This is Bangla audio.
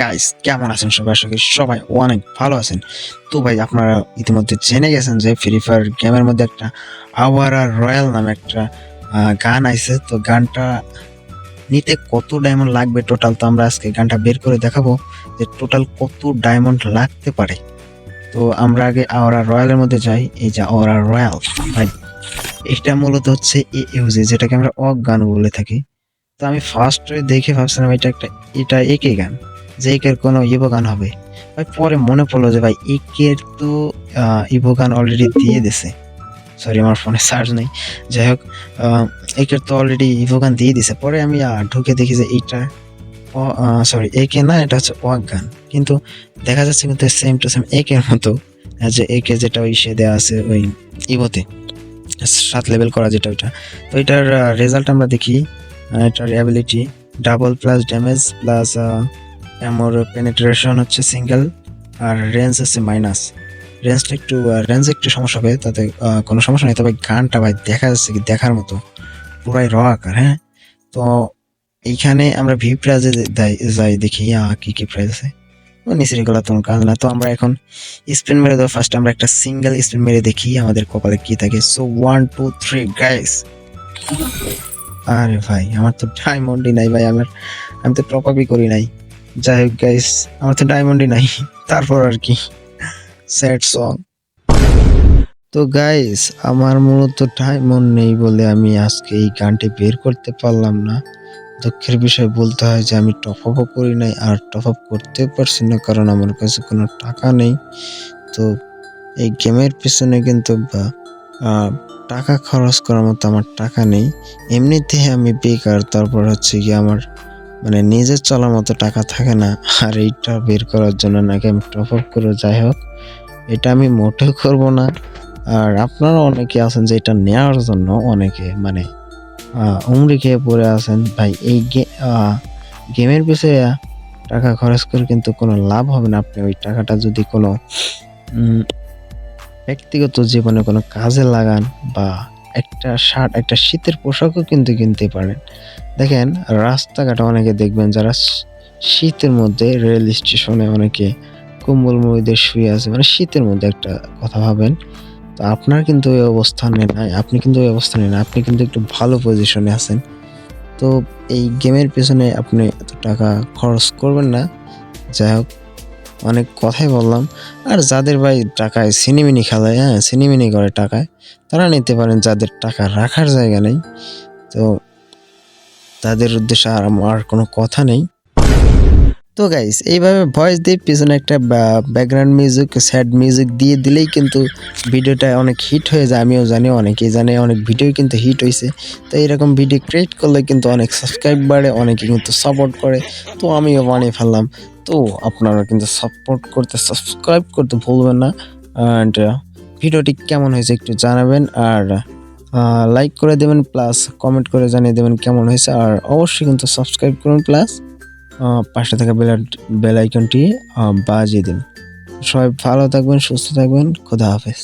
গাইস কেমন আছেন সবাই? আশা করি সবাই অনেক ভালো আছেন। তো ভাই, আপনারা ইতিমধ্যে জেনে গেছেন যে ফ্রি ফায়ার গেমের মধ্যে একটা আওয়ারা রয়্যাল নামে একটা গান আইছে। তো গানটা নিতে কত ডায়মন্ড লাগবে? টোটাল তো আমরা আজকে গানটা বের করে দেখাবো যে টোটাল কত ডায়মন্ড লাগতে পারে। তো আমরা আগে আওয়ারা রয়্যালের মধ্যে যাই। এই যে আওয়ারা রয়্যাল ভাই, এটা মূলত হচ্ছে এ ইউজে যেটাকে আমরা অক গান বলে থাকি। তো আমি ফার্স্ট দেখে ভাবছিলাম এটা একটা, এটা একে গান, যে একের কোনো ইভো গান হবে। ভাই, পরে মনে পড়ল যে ভাই, একের তো ইভো গান অলরেডি দিয়ে দিছে। সরি আমার ফোনে চার্জ নেই। যাই হোক একের তো অলরেডি ইভো গান দিয়ে দিছে। পরে আমি ঢুকে দেখি যে এইটা সরি একে না, এটা হচ্ছে ওয়াক গান। কিন্তু দেখা যাচ্ছে কিন্তু সেম টু সেম একের মতো যে একে যেটা ওই সে দেওয়া আছে ওই ইভোতে সাত লেভেল করা যেটা ওইটা। তো এটার রেজাল্ট আমরা দেখি এটার ability double plus damage plus armour penetration হচ্ছে সিঙ্গেল আর রেঞ্জ হচ্ছে মাইনাস রেঞ্জটা একটু রেঞ্জ একটু সমস্যা হবে, তাতে কোনো সমস্যা নেই, তবে গানটা ভাই দেখা যাচ্ছে কি দেখার মতো। পুরাই র আকার হ্যাঁ? তো এইখানে আমরা ভি প্রাইজে যাই দেখি কি কি প্রাইজ আছে। নিচের এগুলো তোমার কাজ না। তো আমরা এখন স্পিন মেরে দেবো। ফার্স্ট আমরা একটা সিঙ্গেল স্পিন মেরে দেখি, আমাদের কপালে কি থাকে। So one two three guys আরে ভাই আমার তো ডায়মন্ডই নাই ভাই আমার আমি তো টপ আপই করি নাই। যাই হোক গাইস আমার তো ডায়মন্ডই নাই। তারপর আর কি স্যাড সং তো গাইস আমার মূলত ডায়মন্ড নেই বলে আমি আজকে এই গানটি বের করতে পারলাম না। দুঃখের বিষয় বলতে হয় যে আমি টপ আপও করি নাই আর টপ আপ করতে পারছি না কারণ আমার কাছে কোনো টাকা নেই। তো এই গেমের পিছনে কিন্তু বা, টাকা খরচ করার মতো আমার টাকা নেই। এমনিতে আমি বেকার, তারপর হচ্ছে কি আমার মানে নিজের চলার মতো টাকা থাকে না। আর এইটা বের করার জন্য নাকি আমি টপ আপ করে যাই হোক, এটা আমি মোটেও করব না। আর আপনারা অনেকে আছেন যে এটা নেওয়ার জন্য অনেকে মানে উমরি খেয়ে পড়ে আছেন। ভাই, এই গেমের পিছিয়ে টাকা খরচ করে কিন্তু কোনো লাভ হবে না। আপনি ওই টাকাটা যদি কোনো ব্যক্তিগত জীবনে কোনো কাজে লাগান বা একটা শার্ট, একটা শীতের পোশাকও কিন্তু কিনতে পারেন। দেখেন, রাস্তাঘাটে অনেকে দেখবেন যারা শীতের মধ্যে রেল স্টেশনে অনেকে কম্বল মধ্যে শুয়ে আছে। মানে শীতের মধ্যে একটা কথা ভাবেন, তো আপনার কিন্তু ওই অবস্থানে নাই, আপনি কিন্তু ওই অবস্থানে না আপনি কিন্তু একটু ভালো পজিশনে আছেন। তো এই গেমের পেছনে আপনি এত টাকা খরচ করবেন না। যাই হোক অনেক কথাই বললাম। আর যাদের ভাই টাকায় সিনেমিনি খেলায় হ্যাঁ সিনেমিনি করে টাকায়, তারা নিতে পারেন যাদের টাকা রাখার জায়গা নেই। তো তাদের উদ্দেশ্যে আর আমার কোনো কথা নেই। তো গাইস এইভাবে ভয়েস দিয়ে পিছনে একটা ব্যাকগ্রাউন্ড মিউজিক স্যাড মিউজিক দিয়ে দিলেই কিন্তু ভিডিওটা অনেক হিট হয়ে যায়। আমিও জানি, অনেকেই জানে, অনেক ভিডিও কিন্তু হিট হয়েছে তো এরকম ভিডিও ক্রিয়েট করলে কিন্তু অনেক সাবস্ক্রাইব বাড়ে, অনেকে কিন্তু সাপোর্ট করে। তো আমিও বানিয়ে ফেললাম। তো আপনারা কিন্তু সাপোর্ট করতে সাবস্ক্রাইব করতে ভুলবেন না। অ্যান্ড ভিডিওটি কেমন হয়েছে একটু জানাবেন। আর লাইক করে দেবেন প্লাস কমেন্ট করে জানিয়ে দেবেন কেমন হয়েছে। আর অবশ্যই কিন্তু সাবস্ক্রাইব করুন প্লাস পাশে থাকা বেলা বেল আইকনটি বাজিয়ে দিন। সবাই ভালো থাকবেন, সুস্থ থাকবেন। খোদা হাফেজ।